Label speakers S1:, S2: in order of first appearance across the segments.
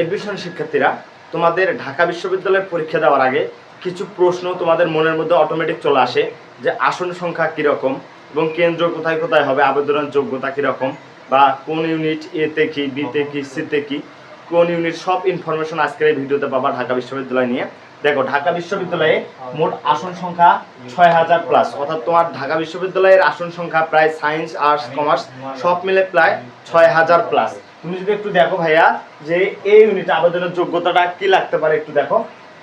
S1: Admission শিক্ষার্থীরা তোমাদের ঢাকা বিশ্ববিদ্যালয়ের পরীক্ষা দেওয়ার আগে কিছু প্রশ্ন তোমাদের মনের মধ্যে অটোমেটিক চলে আসে যে আসন সংখ্যা কীরকম এবং কেন্দ্র কোথায় কোথায় হবে, আবেদনের যোগ্যতা কীরকম বা কোন ইউনিট এতে কি বিতে কি সিতে কি, কোন ইউনিট সব ইনফরমেশন আজকের এই ভিডিওতে পাবা ঢাকা বিশ্ববিদ্যালয় নিয়ে। দেখো, ঢাকা বিশ্ববিদ্যালয়ে মোট আসন সংখ্যা ছয় হাজার প্লাস অর্থাৎ তোমার ঢাকা বিশ্ববিদ্যালয়ের আসন সংখ্যা প্রায় সায়েন্স আর্টস কমার্স সব মিলে প্রায় ছয় হাজার প্লাস তুমি যদি একটু দেখো ভাইয়া, যে এই ইউনিট আবেদনের যোগ্যতাটা কি লাগতে পারে একটু দেখো।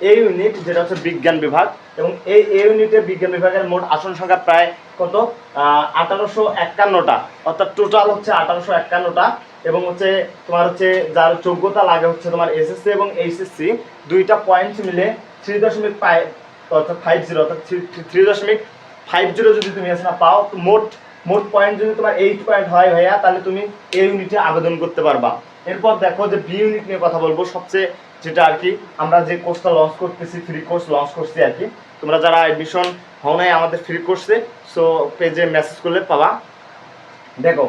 S1: এই ইউনিট যেটা হচ্ছে বিজ্ঞান বিভাগ এবং এই ইউনিটে বিজ্ঞান বিভাগের মোট আসন সংখ্যা প্রায় কত? আঠারোশো একান্নটা। অর্থাৎ টোটাল হচ্ছে আঠারোশো একান্নটা এবং হচ্ছে তোমার হচ্ছে যার যোগ্যতা লাগে হচ্ছে তোমার এসএসসি এবং এইচএসসি দুইটা পয়েন্ট মিলে থ্রি দশমিক অর্থাৎ ফাইভ জিরো অর্থাৎ থ্রি দশমিক ফাইভ জিরো যদি তুমি এসে না পাও, মোট মোট পয়েন্ট যদি তোমার এইট পয়েন্ট হয় ভাইয়া, তাহলে তুমি এই ইউনিটে আবেদন করতে পারবা। এরপর দেখো যে বি ইউনিট নিয়ে কথা বলব। সবচেয়ে যেটা আর কি, আমরা যে কোর্সটা লঞ্চ করতেছি ফ্রি কোর্স লঞ্চ করছি আর কি, তোমরা যারা এডমিশন হও নাই আমাদের ফ্রি কোর্সে সো পেজে মেসেজ করলে পাবা। দেখো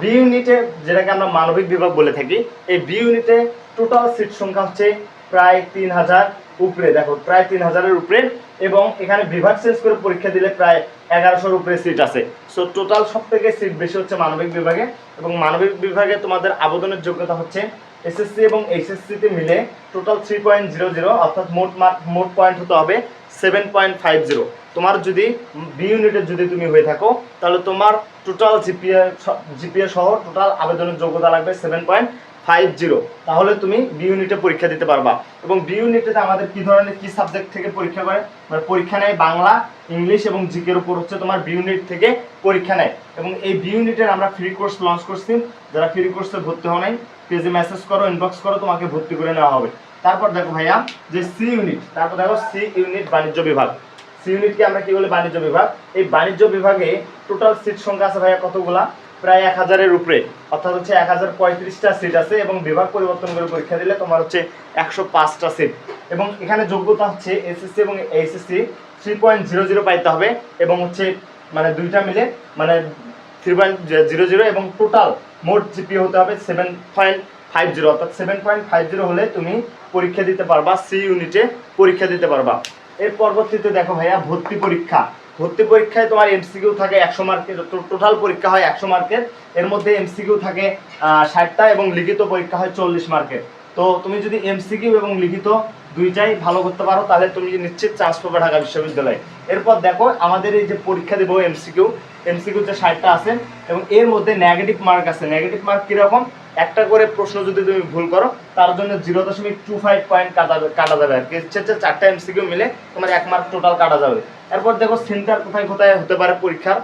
S1: বি ইউনিটে যেটাকে আমরা মানবিক বিভাগ বলে থাকি, এই বি ইউনিটে টোটাল সিট সংখ্যা হচ্ছে প্রায় তিন হাজার উপরে, দেখো, প্রায় তিন হাজারের উপরে, এবং এখানে বিভাগ চেঞ্জ করে পরীক্ষা দিলে প্রায় এগারোশোর উপরে সিট আছে। সো টোটাল সব থেকে সিট বেশি হচ্ছে মানবিক বিভাগে, এবং মানবিক বিভাগে তোমাদের আবেদনের যোগ্যতা হচ্ছে এসএসসি এবং এইচএসসিতে মিলে total three point zero zero অর্থাৎ মোট মার্ক, মোট পয়েন্ট হতে হবে সেভেন পয়েন্ট ফাইভ জিরো তোমার যদি বি ইউনিটের যদি তুমি হয়ে থাকো, তাহলে তোমার টোটাল জিপিএ জিপিএ সহ টোটাল আবেদনের যোগ্যতা লাগবে সেভেন পয়েন্ট ফাইভ জিরো তাহলে তুমি বি ইউনিটে পরীক্ষা দিতে পারবা। এবং বি ইউনিটেতে আমাদের কি ধরনের, কি সাবজেক্ট থেকে পরীক্ষা করে? মানে পরীক্ষা নেয় বাংলা, ইংলিশ এবং জিকের উপর হচ্ছে তোমার বি ইউনিট থেকে পরীক্ষা নেয়। এবং এই বি ইউনিটের আমরা ফ্রি কোর্স লঞ্চ করছি। যারা ফ্রি কোর্সে ভর্তি হও নাই পেজে মেসেজ করো ইনবক্স করো, তোমাকে ভর্তি করে নেওয়া হবে। তারপর দেখো ভাইয়া, যে সি ইউনিট তারপর দেখো সি ইউনিট বাণিজ্য বিভাগ। সি ইউনিটকে আমরা কি বলি? বাণিজ্য বিভাগ। এই বাণিজ্য বিভাগে টোটাল সিট সংখ্যা আছে ভাইয়া কতগুলা? প্রায় এক হাজারের উপরে। অর্থাৎ হচ্ছে এক হাজার পঁয়ত্রিশটা সিট আছে এবং বিভাগ পরিবর্তন করে পরীক্ষা দিলে তোমার হচ্ছে একশো পাঁচটা সিট এবং এখানে যোগ্যতা হচ্ছে এসএসসি এবং HSC three point zero zero পাইতে হবে এবং হচ্ছে মানে দুইটা মিলে মানে থ্রি পয়েন্ট জিরো জিরো এবং টোটাল মোট জিপি হতে হবে সেভেন পয়েন্ট ফাইভ জিরো অর্থাৎ সেভেন পয়েন্ট ফাইভ জিরো হলে তুমি পরীক্ষা দিতে পারবা সি ইউনিটে পরীক্ষা দিতে পারবা। এর পরবর্তীতে দেখো ভাইয়া ভর্তি পরীক্ষা। ভর্তি পরীক্ষায় তোমার এমসিকিউ থাকে একশো মার্কের টোটাল পরীক্ষা হয় একশো মার্কের। এর মধ্যে এমসিকিউ থাকে ষাটটা এবং লিখিত পরীক্ষা হয় চল্লিশ মার্কের। তো তুমি যদি এমসিকিউ এবং লিখিত দুইটাই ভালো করতে পারো, তাহলে তুমি নিশ্চিত চান্স পাবে ঢাকা বিশ্ববিদ্যালয়ে। এরপর দেখো, আমাদের এই যে পরীক্ষা দেবো এমসিকিউ এমসিকিউ যে ষাটটা আছে, এবং এর মধ্যে নেগেটিভ মার্ক আছে। নেগেটিভ মার্ক কীরকম? একটা করে প্রশ্ন যদি তুমি ভুল করো, তার জন্য জিরো দশমিক টু ফাইভ পয়েন্ট কাটা কাটা যাবে আর কি। হচ্ছে চারটা এমসিকিউ মিলে তোমার এক মার্ক টোটাল কাটা যাবে। এরপর দেখো সেন্টার কোথায় কোথায় হতে পারে পরীক্ষার?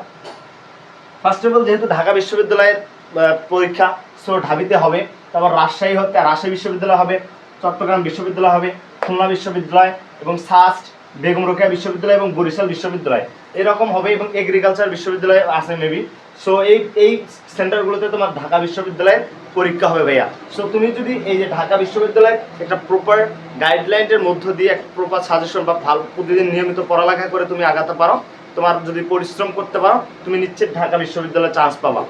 S1: ফার্স্ট অফ অল যেহেতু ঢাকা বিশ্ববিদ্যালয়ের পরীক্ষা সো ঢাবিতে হবে। তারপর রাজশাহী হতে রাজশাহী বিশ্ববিদ্যালয় হবে, চট্টগ্রাম বিশ্ববিদ্যালয় হবে, খুলনা বিশ্ববিদ্যালয় এবং সাস্ট, বেগম রোকেয়া বিশ্ববিদ্যালয় এবং বরিশাল বিশ্ববিদ্যালয়। এরকম হবে এবং এগ্রিকালচার বিশ্ববিদ্যালয় আছে মেবি সো এই এই সেন্টারগুলোতে তোমার ঢাকা বিশ্ববিদ্যালয়ের পরীক্ষা হবে ভাইয়া। সো তুমি যদি এই যে ঢাকা বিশ্ববিদ্যালয় একটা প্রপার গাইডলাইনের মধ্য দিয়ে একটা প্রপার সাজেশন বা ভালো প্রতিদিন নিয়মিত পড়ালেখা করে তুমি আগাতে পারো, তোমার যদি পরিশ্রম করতে পারো, তুমি নিশ্চিত ঢাকা বিশ্ববিদ্যালয়ে চান্স পাবা।